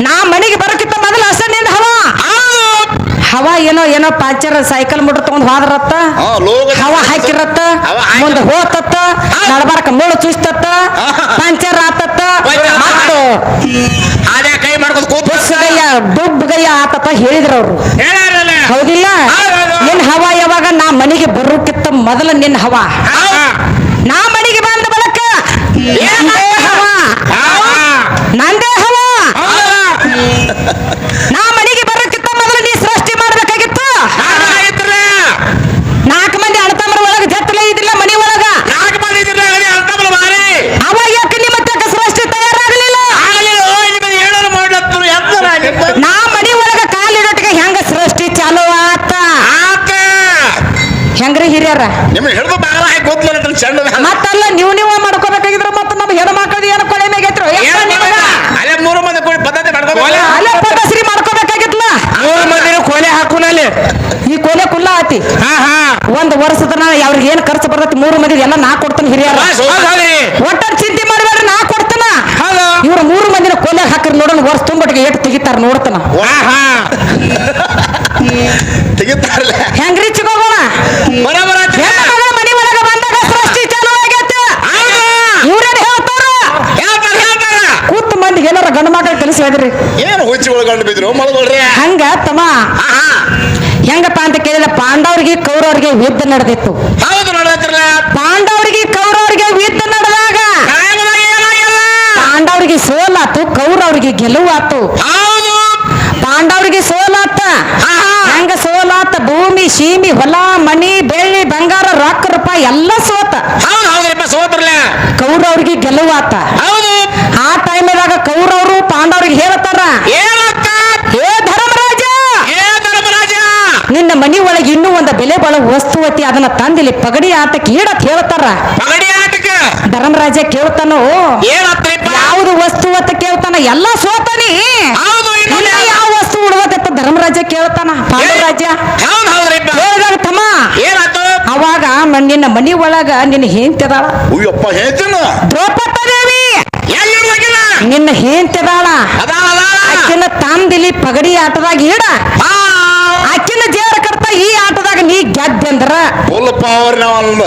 ನಾ ಮನಿಗೆ ಬರಕ್ಕಿಂತ ಮೊದಲು ಅಷ್ಟ ನಿನ್ ಹವಾ ಹೌದು ಹವಾ ಏನೋ ಏನೋ ಪಾಚರ ಸೈಕಲ್ ಮುಟ್ರ ತಗೊಂಡ್ ಹೋದ್ರತ್ತ? ಹವಾ ಹಾಕಿರತ್ತ? ಮುಂದ ಹೋತತ್ತ? ನಡಬಾರಕ ಮುಳ್ಳು ಚುಸ್ತತ್ತ ಪಂಚರ್ ಆತತ್ತ? ಕೈ ಮಾಡ್ಕೊತ ಗಯ್ಯ ಬಸ್ಗಯ್ಯ ಡುಬ್ಗಯ್ಯ ಆತತ್ತ ಹೇಳಿದ್ರ ಅವ್ರು. ಹೌದಿಲ್ಲ? ಹೌದು. ನಿನ್ ಹವಾ ಯಾವಾಗ ನಾ ಮನೆಗೆ ಬರೋಕ್ಕಿಂತ ಮೊದಲ ನಿನ್ ಹವಾ? ನಾ ಮನೆಗೆ ಬಂದ ಬಳಕ ನಂದೇ ಹವಾ ಹಾ ಹಾ ನಂದೇ ಹವಾ ಹೌದಲ್ಲ ನಾ ಮನೆಗೆ ಬರೋಕ್ಕಿಂತ ಮೊದಲು ನೀ ಸೃಷ್ಟಿ ಮಾಡ್ಬೇಕಾಗಿತ್ತು ಆಗಿತ್ರಲ್ಲ ನಾಲ್ಕು ಮಂದಿ ಅಣ್ಣತಮ್ಮರ ಒಳಗ ಜತ್ತಲೇ ಇದಿಲ್ಲ ಮನಿ ಒಳಗ ನಾಲ್ಕು ಮಂದಿ ಇದ್ರಲ್ಲ ಅದೇ ಅಂತಂದ್ರೆ ಮಾರಿ ಅವಾಗ ಯಾಕೆ ನಿಮ್ಮ ತಕ್ಕ ಸೃಷ್ಟಿ ತಯಾರಾಗಲಿಲ್ಲ ಆಗಲಿಲ್ಲ ನಿಮಗೆ ಹೇಳೋರು ಮಾಡ್ಲತ್ತರು ಎಂತರ ನಾ ಮನಿ ಒಳಗ ಕಾಲಿಡೋಟಿಗೆ ಹೆಂಗ ಸೃಷ್ಟಿ ಚಾಲು ಆತ ಆತ ಹೆಂಗ್ರಿ ಹಿರಿಯರ ನಿಮ್ಗೆ ಹಿಡಿದು ಬಾಗಲ ಹಾಕಿ ಗೊತ್ತಿಲ್ಲ ಅಂತ ಚಂಡ ಮತ್ತಲ್ಲ ನೀವು ನೀವು ಮಾಡ್ಕೋಬೇಕಾಗಿದ್ರ ಮತ್ತ ನಮ್ಮ ಹೆಣ್ಣು ಮಕ್ಕಳದು ಏನು ಕೊಳೆ ಮೇಗೈತ್ರು ಏನ್ ನಿಮಗ? ಅಲ್ಲೇ ಮೂರು ಮಂದಿ ಕೂಡಿ ಪದ್ಧತಿ ಮಾಡ್ಕೋಬೇಕು ಒಲೆ. ಅಲ್ಲೇ ಪದಶ್ರೀ ಮಾಡ್ಕೋಬೇಕಾಗಿತ್ಲ ಮೂರು ಮಂದಿನ ಕೊಲೆ ಹಾಕುನಲ್ಲಿ ಈ ಕೊಲೆ ಕುಲ್ಲ ಆತಿ ಹಾ ಹಾ. ಒಂದ್ ವರ್ಷದ ಅವ್ರಿಗೆ ಏನ್ ಖರ್ಚು ಬರ್ತೈತಿ ಮೂರು ಮಂದಿ ಎಲ್ಲ ನಾ ಕೊಡ್ತಾನೆ ಹಿರಿಯರ. ಒಟ್ಟ ಚಿಂತೆ ಮಾಡಬೇಡ ನಾ ಕೊಡ್ತಾನ. ಇವ್ರ ಮೂರು ಮಂದಿನ ಕೊಲೆ ಹಾಕಿರ್ ನೋಡೋಣ ವರ್ಷ ತುಂಬಿಗೆ ಏಟ್ ತೆಗಿತಾರ ನೋಡ್ತಾನ. ಹಾ ಹಾ. ತೆಗಿತಾರಲ್ಲ ಹೆಂಗ್ರಿ ಮಗಳ ಮನಿ ಒಳಗ ಬಂದಾಗ ಸೃಷ್ಟಿ ಚಾಲು ಆಗೈತೆ. ಇವ್ರೇನ್ ಹೇಳ್ತಾರ? ಕೂತ್ ಮಂದಿಗೆ ಏನಾರ ಗಂಡು ಮಕ್ಕಳ ಕಲಿಸಿ ಹೇಳಿದ್ರಿ. ಏನು ಹುಚ್ಚಿ ಒಳಗಂಡು ಬಿದ್ರು ಹಂಗ ತಮ್ಮ. ಹೆಂಗಪ್ಪ ಅಂತ ಕೇಳಿದ್ರೆ ಪಾಂಡವರಿಗೆ ಕೌರವರಿಗೆ ಯುದ್ಧ ನಡೆದಿತ್ತು. ಹೌದು ಪಾಂಡವರಿಗೆ ಕೌರವರಿಗೆ ಯುದ್ಧ ನಡೆದಾಗ ಪಾಂಡವರಿಗೆ ಸೋಲಾತು ಕೌರವರಿಗೆ ಗೆಲುವಾತು. ಹೌದು. ಪಾಂಡವರಿಗೆ ಸೋಲಾತ. ಹೆಂಗ ಸೋಲಾತ? ಭೂಮಿ ಸೀಮಿ ಹೊಲ ಮಣಿ ಬೆಳ್ಳಿ ಬಂಗಾರ ರೊಕ್ಕ ರೂಪಾಯಿ ಎಲ್ಲ ಸೋತ. ಸೋತ್ರಲ್ಲ ಕೌರವರಿಗೆ ಗೆಲುವಾತ. ಹೌದು. ಆ ಟೈಮ್ದಾಗ ಕೌರವರು ಪಾಂಡವರಿಗೆ ಹೇಳ್ತಾರ ಏನಂತ ಏ ಧರ್ಮರಾಜ ಏ ಧರ್ಮರಾಜ ಐತಿ ಅದನ್ನ ತಂದಿಲ್ಲಿ ಪಗಡಿ ಆಟಕ್ಕೆ ಈಡತ್ ಹೇಳ್ತಾರ. ಪಗಡಿ ಆಟಕ್ಕೆ? ಧರ್ಮರಾಜ ಕೇಳ್ತಾನು? ಯಾವ್ದು ಯಾವುದು ವಸ್ತು ಅಂತ ಕೇಳ್ತಾನ? ಎಲ್ಲ ಸೋತಾನಿ. ಯಾವ ವಸ್ತು ಉಡುವತ್ತ ಧರ್ಮರಾಜ ಕೇಳ್ತಾನ? ಪಾಂಡವರಾಜ ತಮ್ಮ. ಅವಾಗ ನಿನ್ನ ಮನಿ ಒಳಗ ನಿನ್ನ ಹೆಂಡ್ತಿದಾಳ ದ್ರೌಪದ ದೇವಿ ನಿನ್ನ ಹೆಂಡ್ತಿದಾಳ ಅಕ್ಕಿನ ತಂದಿಲಿ ಪಗಡಿ ಆಟದಾಗ ಇಡ. ಜೇರ ಕಟ್ತ ಈ ಆಟದಾಗ ನೀ ಗೆದ್ದಂದ್ರ ಫುಲ್ ಪವರ್ ನಾವ್ ಅಂದ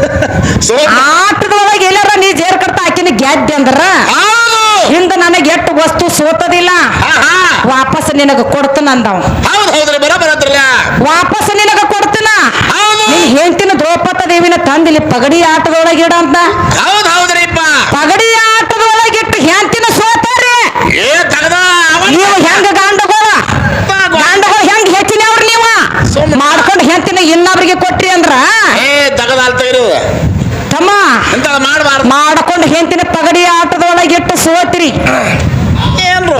(laughs) ಸೋತ ಆಟದೊಳಗೆ ಎಲ್ಲಾರ ನೀ ಜೇರ್ ಕಟ್ಟ ಆಕಿನ ಗೆದ್ದಂದ್ರ ಹೌದು. ಹಿಂದ ನನಗೆ ಎಷ್ಟು ವಸ್ತು ಸೋತದಿಲ್ಲ? ವಾಪಸ್ ನಿನಗ ಕೊಡ್ತನ ಅಂದವ್. ಹೌದು ಹೌದ್ರಿ ಬರೋಬರ ಹತ್ರಲ್ಲ ವಾಪಸ್ ನಿನಗ ಕೊಡ್ತನ? ಹೇಳ್ತೀನಿ ದ್ರೌಪದ ದೇವಿನ ತಂದಿಲಿ ಪಗಡಿ ಆಟದೊಳಗೆ ಇಡ ಅಂತ. ಹೌದು ಹೌದ್ರಿಪ್ಪ. ಪಗಡಿ ಆಟದೊಳಗಿಟ್ಟು ಹೆಂಡತಿನ ಸೋತಾರಿ? ನೀವು ಹೆಂಗ ಗಾಂಡಗೋಳ ಗಾಂಡಗೋಳ ಹೆಂಗ್ ಹೆಚ್ಚಿನ ಅವ್ರ ನೀವ ಸುಮ್ನೆ. ಮಾಡ್ಕೊಂಡು ಹೆಂತಿನ ಇನ್ನೊಬ್ರಿಗೆ ಕೊಟ್ರಿ ಅಂದ್ರ? ಏ ಇರೋದು ತಮ್ಮ ಮಾಡಬಾರ್ದು. ಮಾಡ್ಕೊಂಡು ಹೆಂತಿನ ಪಗಡಿ ಆಟದೊಳಗಿಟ್ಟು ಸೋತ್ರಿ. ಏನ್ರು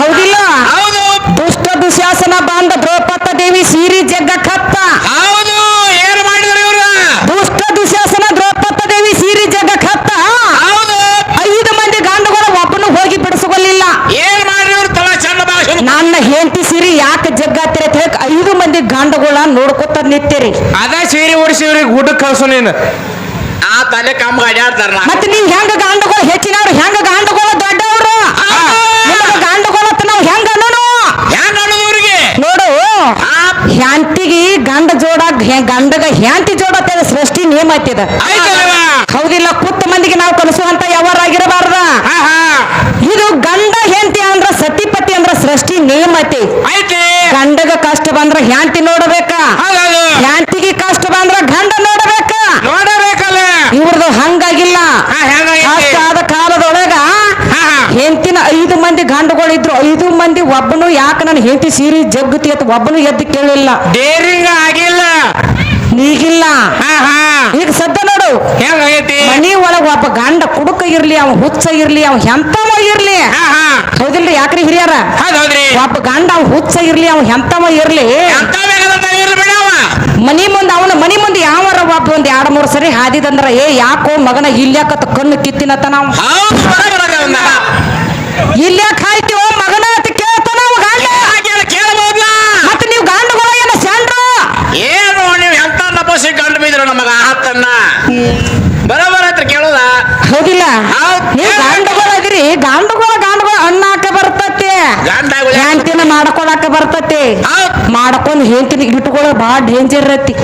ಹೌದಿಲ್ಲ? ಹೌದು. ದುಷ್ಟ ದುಶಾಸನ ಬಂದ ದ್ರೌಪದ ದೇವಿ ಸೀರಿ ಜಗ್ಗ ಕತ್ತ ಹೌದು ಏನ್ ಮಾಡಿದ್ರು ಇವ್ರು ದುಷ್ಟ ದುಶಾಸನ ದ್ರೌಪದ ದೇವಿ ಸೀರಿ ಜಗ್ಗ ಕತ್ತ ಹೌದು ಐದು ಮಂದಿ ಗಂಡುಗಳು ಒಬ್ಬನು ಹೋಗಿ ಬಿಡಿಸ್ಕೊಲಿಲ್ಲ ಏನ್ ಮಾಡ್ರಿ ಇವ್ರು ತಲ ಚಂದ ಭಾಷೆ ನನ್ನ ಹೆಂಡತಿ ಸೀರಿ ಯಾಕೆ ಜಗ್ಗಾತಿರ ಅಂತ ಹೇಳಕ್ ಐದು ಮಂದಿ ಗಂಡುಗಳ ನೋಡ್ಕೊತ ನಿಂತೀರಿ. ಅದ ಸೀರೆ ಓಡಿಸಿವ್ರಿ ಊಟಕ್ಕೆ ಕಳ್ಸು ನೀನು. ಆ ತಲೆ ಕಮ್ಮ ಅಡ್ಯಾಡ್ತಾರ ಮತ್ತೆ ನೀವ್ ಹೆಂಗ ಗಾಂಡುಗಳು ಹೆಚ್ಚಿನವ್ರು ಹೆಂಗ ಗಾಂಡುಗಳು ದೊಡ್ಡವ್ರು? ನಿಮ್ಗ ಗಾಂಡುಗಳು ಅಂತ ನಾವು ಹೆಂಗ ಅನ್ನೋನು? ಹೆಂಗ್ ನೋಡು ಹ್ಯಾಂತಿಗೆ ಗಂಡ ಜೋಡ ಹೆ- ಗಂಡಗ ಹ್ಯಾಂತಿ ಜೋಡ ಅಂತ ಹೇಳಿ ಸೃಷ್ಟಿ ನೇಮ ಐತಿದ. ಆಯ್ತಲ್ವಾ ಹೌದಿಲ್ಲ ಕುತ್ತ ಮಂದಿಗೆ ನಾವು ಕಲಿಸುವಂತ ಯಾವಾಗಿರಬಾರ್ದ ಹಾ ಹಾ ಇದು ಗಂಡ ಹೆಂಡತಿ ಅಂದ್ರ ಸತಿಪತಿ ಅಂದ್ರ ಸೃಷ್ಟಿ ನೇಮ ಐತಿ. ಐತಿ. ಗಂಡಗ ಕಷ್ಟ ಬಂದ್ರ ಹ್ಯಾಂತಿ ನೋಡಬೇಕ? ಹ್ಯಾಂತಿಗೆ ಕಷ್ಟ ಬಂದ್ರ ಗಂಡ ನೋಡಬೇಕ? ನೋಡಬೇಕಲ್ಲ. ಇವ್ರದ್ದು ಹಂಗಾಗಿಲ್ಲ. ಕಷ್ಟ ಆದ ಕಾಲದೊಳಗ ಹೆಂತಿನ ಐದು ಮಂದಿ ಗಂಡುಗಳಿದ್ರು ಐದು ಮಂದಿ ಒಬ್ಬನು ಯಾಕೆ ನನ್ನ ಹೆಂಡತಿ ಸೀರಿ ಜಗ್ಗುತಿ ಅಂತ ಒಬ್ಬನು ಎದ್ದು ಕೇಳಿಲ್ಲ. ಡೇರಿಂಗ್ ಆಗಿಲ್ಲ. ಈಗಿಲ್ಲ. ಹಾ ಹಾ. ಈಗ ಸದ್ದ ನೋಡು. ಮನಿ ಒಳಗ ಒಬ್ಬ ಗಂಡ ಕುಡುಕ ಇರ್ಲಿ ಅವ ಹುಚ್ಚ ಇರ್ಲಿ ಅವ ಎಂತವ ಇರ್ಲಿ. ಹೌದಿಲ್ರಿ ಯಾಕ್ರಿ ಹಿರಿಯರ? ಒಬ್ಬ ಗಂಡ ಅವ ಹುಚ್ಚ ಇರ್ಲಿ ಅವ ಎಂತವ ಇರ್ಲಿ ಮನಿ ಮುಂದೆ ಅವನ ಮನಿ ಮುಂದೆ ಯಾವರ ಒಬ್ಬ ಒಂದ್ ಎರಡ್ ಮೂರ್ ಸರಿ ಹಾದಿದಂದ್ರ ಏ ಯಾಕೋ ಮಗನ ಇಲ್ಯಾಕತ್ತ ಕಣ್ಣು ಕಿತ್ತಿನತ್ತ ನಾವು ಇಲ್ಯಾಕ ಹಾಯ್ತೀವೋ ಮಗನ ಅಂತ ಕೇಳ್ತಾನ ಅವ ಗಂಡ ಕೇಳಬಹುದ್ಲ ಮತ್ತೆ ನೀವು ಗಂಡುಗಳ ಏನ ಸ್ಯಾಂಡ್ರು ಏನು ನೀವು ಎಂತ ನಪಸಿ ಕಂಡು ಬಿದ್ರು ನಮಗ ಆಹತ್ತನ್ನ ಬರೋಬರ ಹತ್ರ ಕೇಳುದ? ಹೌದಿಲ್ಲ. ಗಾಂಡಗೋಳಿ ಗಾಂಡಗೋಳ ಗಾಂಡಗೋಳ ಅಣ್ಣಾಕ ಬರ್ತತಿ. ಹೆಂಡತಿನ ಮಾಡ್ಕೊಳಕ ಬರ್ತತಿ. ಮಾಡ್ಕೊಂಡ್ ಹೆಂಡತಿನ ಇಟ್ಕೊಳ್ಳೋ ಬಾಳ ಡೇಂಜರ್ ಐತಿ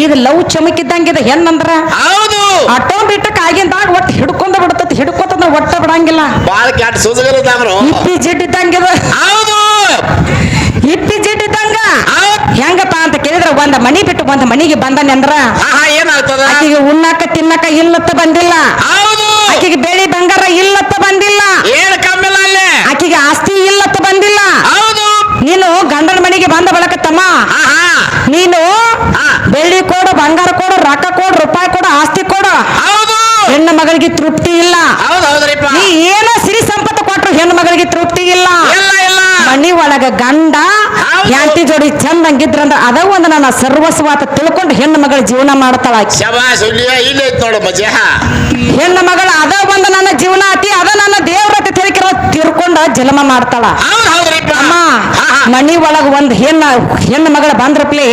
ಈಗ ಲವ್ ಚಮಕಿದ್ದಂಗಿದೆ ಹೆಣ್ಣಂದ್ರ ಹೌದು. ಆಟೋ ಬಿಟ್ಟಕ್ ಆಗಿಂದಾಗ ಒಟ್ಟು ಹಿಡ್ಕೊಂಡ ಬಿಡ್ತತಿ. ಹಿಡ್ಕೊತದ ಒಟ್ಟ ಬಿಡಂಗಿಲ್ಲ. ಬಾಳ ಕ್ಯಾಟ್ ಸುಜಗರದಾಗ್ರು ಇಪ್ಪಿ ಜಿಡ್ ಇದ್ದಂಗಿದ ಹೌದು. ಇಪ್ಪಿ ಜಿಡ್ ಇದ್ದಂಗ. ಹೌದ್. ಅಂತ ಒಂದ್ ಮನಿ ಬಿಟ್ಟು ಒಂದ್ ಮನಿಗೆ ಬಂದನೆ ಅಂದ್ರ ಹಾ ಹಾ ಏನಾಗ್ತದ? ಆಕಿಗೆ ಉಣ್ಣಾಕ ತಿನ್ನಕ ಇಲ್ಲತ್ತ ಬಂದಿಲ್ಲ. ಹೌದು. ಆಕಿಗೆ ಬೆಳಿ ಬಂಗಾರ ಇಲ್ಲತ್ತ ಬಂದಿಲ್ಲ. ಏನ್ ಕಮ್ಮಿಲ್ಲ ಅಲ್ಲೇ ಆಕಿಗೆ ಆಸ್ತಿ ಇಲ್ಲತ್ತ ಬಂದಿಲ್ಲ. ಹೌದು. ನೀನು ಗಂಡನ ಮನೆಗೆ ಬಂದ ಬಳಕ ತಮ್ಮ. ನೀನು. ಬೆಳ್ಳಿ ಕೊಡು ಬಂಗಾರ ಕೊಡು ರೊಕ್ಕ ಕೊಡು ರೂಪಾಯಿ ಕೊಡು ಆಸ್ತಿ ಕೊಡು. ಹೌದು. ಹೆಣ್ಣು ಮಗಳಿಗೆ ತೃಪ್ತಿ ಇಲ್ಲ. ನೀ ಏನೋ ಸಿರಿ ಸಂಪತ್ತು ಕೊಟ್ರು ಹೆಣ್ಣು ಮಗಳಿಗೆ ತೃಪ್ತಿ ಇಲ್ಲ. ಮನಿ ಒಳಗ ಗಂಡ ಹೆಂಡತಿ ಜೋಡಿ ಚಂದಂಗಿದ್ರಂದ್ರ ಅದ ಒಂದು ನನ್ನ ಸರ್ವಸ್ವಾತ ತಿಳ್ಕೊಂಡು ಹೆಣ್ಣು ಮಗಳ ಜೀವನ ಮಾಡ್ತಾಳ ಹೆಣ್ಣು ಮಗಳ ಅದ ಒಂದು ನನ್ನ ಜೀವನ ಆತಿ ಅದ ನನ್ನ ದೇವ್ರತೆ ತಿಳ್ಕಿರೋ ತಿರ್ಕೊಂಡ ಜನ್ಮ ಮಾಡ್ತಾಳ. ಅಮ್ಮ ಮನಿ ಒಳಗ ಒಂದ್ ಹೆಣ್ಣ ಹೆಣ್ಣು ಮಗಳ ಬಂದ್ರಪ್ಲಿ.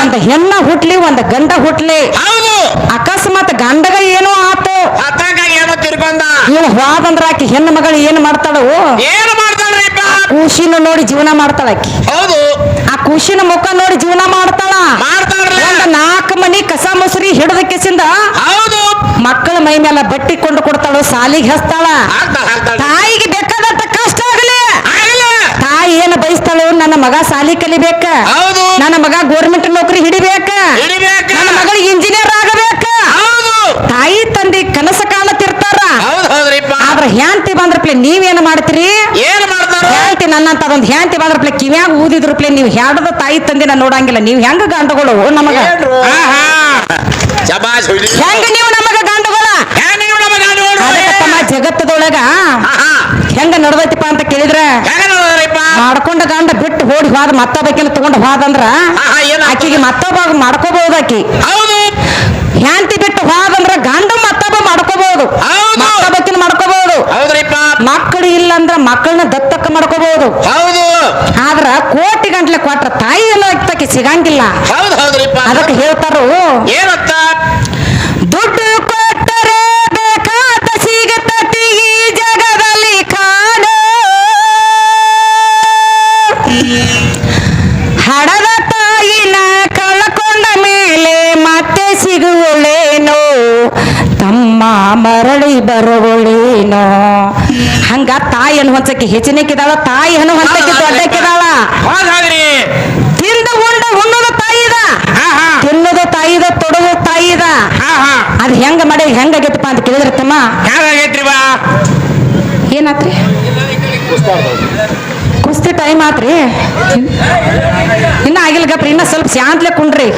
ಒಂದ್ ಹೆಣ್ಣ ಹುಟ್ಲಿ ಒಂದ್ ಗಂಡ ಹುಟ್ಲಿ. ಅಕಸ್ಮಾತ್ ಗಂಡಗ ಏನೋ ಆತು. ಇವ್ ಹೋದಂದ್ರ ಆಕಿ ಹೆಣ್ಣು ಮಗಳು ಏನ್ ಮಾಡ್ತಾಳು? ಕೂಸಿನ ನೋಡಿ ಜೀವನ ಮಾಡ್ತಾಳ ಆಕಿ. ಹೌದು. ಆ ಖುಷಿನ ಮುಖ ನೋಡಿ ಜೀವನ ಮಾಡ್ತಾಳ. ಮಾಡ್ತಾಳ್ರಿ. ಒಂದ್ ನಾಲ್ಕು ಮನಿ ಕಸ ಮುಸುರಿ ಹಿಡಿದ ಕೆಸಿಂದ ಹೌದು. ಮಕ್ಕಳ ಮೈ ಮೇಲೆ ಬಟ್ಟಿ ಕೊಂಡು ಕೊಡ್ತಾಳು ಸಾಲಿಗೆ ಹಸ್ತಾಳ ತಾಯಿಗೆ ಬೇಕಾದಂತ ಕಷ್ಟ ಆಗಲಿ. ಆಗಲ್ಲ ತಾಯಿ ಏನು ಬಯಸ್ತಾಳು ನನ್ನ ಮಗ ಸಾಲಿ ಕಲಿಬೇಕ. ಹೌದು. ನನ್ನ ಮಗ ಗೋರ್ಮೆಂಟ್ ನೌಕರಿ ಹಿಡಿಬೇಕ. ಹಿಡಿಬೇಕ. ನನ್ನ ಮಗಳಿಗೆ ಇಂಜಿನಿಯರ್ ಆಗಬೇಕ. ಹೌದು. ತಾಯಿ ತಂದೆ ಕನಸ ಕಾಣತಿರ್ತಾರ. ಹೌದು ಹೌದ್ರಿಪ್ಪ. ಆದ್ರ ಹ್ಯಾಂತಿ ಬಂದ್ರಪ್ಲೆ ನೀವೇನು ಮಾಡ್ತಾರ? ಹ್ಯಾಂತಿ ಅದೊಂದು ಅದೊಂದ್ ಹ್ಯಾಂತಿ ಬಂದ್ರಪ್ಲೆ ಕಿವ್ಯಾಗ ಊದಿದ್ರಪ್ಲೆ ನೀವು ಹ್ಯಾಡದ ತಾಯಿ ತಂದಿನ ನೋಡಂಗಿಲ್ಲ. ನೀವು ಹೆಂಗ ಗಂಡಗಳು ನಮಗ? ಹೆಂಗ ನೀವು ನಮಗ ಗಂಡಗಳ? ಹೆಂಗ್ ನೀವು ನಮಗ ನೋಡ್ರಿ ಅದಕ್ಕ ತಮ್ಮ ಜಗತ್ತದೊಳಗ ಹೆಂಗ ನಡ್ದೈತಿಪ್ಪ ಅಂತ ಕೇಳಿದ್ರ ಮಾಡ್ಕೊಂಡ ಗಂಡ ಬಿಟ್ಟು ಓಡಿ ಹೋದ ಮತ್ತೊಬ್ಬಕಿನ ತಗೊಂಡ್ ಹೋದಂದ್ರ ಆಕಿಗೆ ಮತ್ತೊಬ್ಬ ಮಾಡ್ಕೋಬಹುದು ಆಕಿ. ಹೌದು. ಹೆಂಡತಿ ಬಿಟ್ಟು ಹೋದಂದ್ರ ಗಂಡ ಮತ್ತೊಬ್ಬ ಮಾಡ್ಕೋಬಹುದು. ಹೌದು. ಮತ್ತೊಬ್ಬಕಿನ ಮಾಡ್ಕೋಬಹುದು. ಹೌದ್ರಿಪ್ಪ. ಮಕ್ಕಳು ಇಲ್ಲ ಅಂದ್ರ ಮಕ್ಕಳನ್ನ ದತ್ತಕ್ಕ ಮಾಡ್ಕೋಬಹುದು. ಹೌದು. ಆದ್ರ ಕೋಟಿ ಗಂಟ್ಲೆ ಕೊಟ್ರ ತಾಯಿ ಅನ್ನೋದಕ್ಕೆ ಸಿಗಂಗಿಲ್ಲ. ಹೌದು ಹೌದ್ರಿಪ್ಪ. ಅದಕ್ಕೆ ಹೇಳ್ತಾರು? ಏನತ್ತ? ದುಡ್ಡು ಕೊಟ್ಟರೆ ಬೇಕಾದ ಸಿಗತತಿ ಈ ಜಗದಲ್ಲಿ ಕಾಣ. ಹಡದ ತಾಯಿನ ಕಳ್ಕೊಂಡ ಮೇಲೆ ಮತ್ತೆ ಸಿಗುವಳೇನೋ? ತಮ್ಮ ಮರಳಿ ಬರುವಳೇನೋ? ಹಂಗ ತಾಯಿ ಅನ್ನುವಂಚಕ್ಕೆ ಹೆಚ್ಚಿನಕ್ಕಿದಾಳ ತಾಯಿ ಅನ್ನುವಂತಕ್ಕೆ ದೊಡ್ಡಕ್ಕಿದಾಳ ಹೌದ್. ಹೌದ್ರಿ ತಿಂದ ಉಂಡ ಉಣ್ಣೋದು ತಾಯಿ ಇದ. ತಿನ್ನೋದು ತಾಯಿದ ತೊಡೋದು ತಾಯಿ ಇದ. ಅದ್ ಹೆಂಗ ಮಾಡಿ ಹೆಂಗಾಗೈತಪ್ಪ ಅಂತ ಕೇಳಿದ್ರೆ ತಮ್ಮ. ಹೇಗಾಗೈತ್ರಿ ಬಾ? ಏನಾತ್ರಿ? ಕುಸ್ತಿ ಟೈಮ್ ಆತ್ರಿ. ಇನ್ನ ಆಗಿಲ್ಲ ಗಪ್ರಿ ಇನ್ನ ಸ್ವಲ್ಪ ಶಾಂತ್ಲೆ ಕುಂಡ್ರಿ.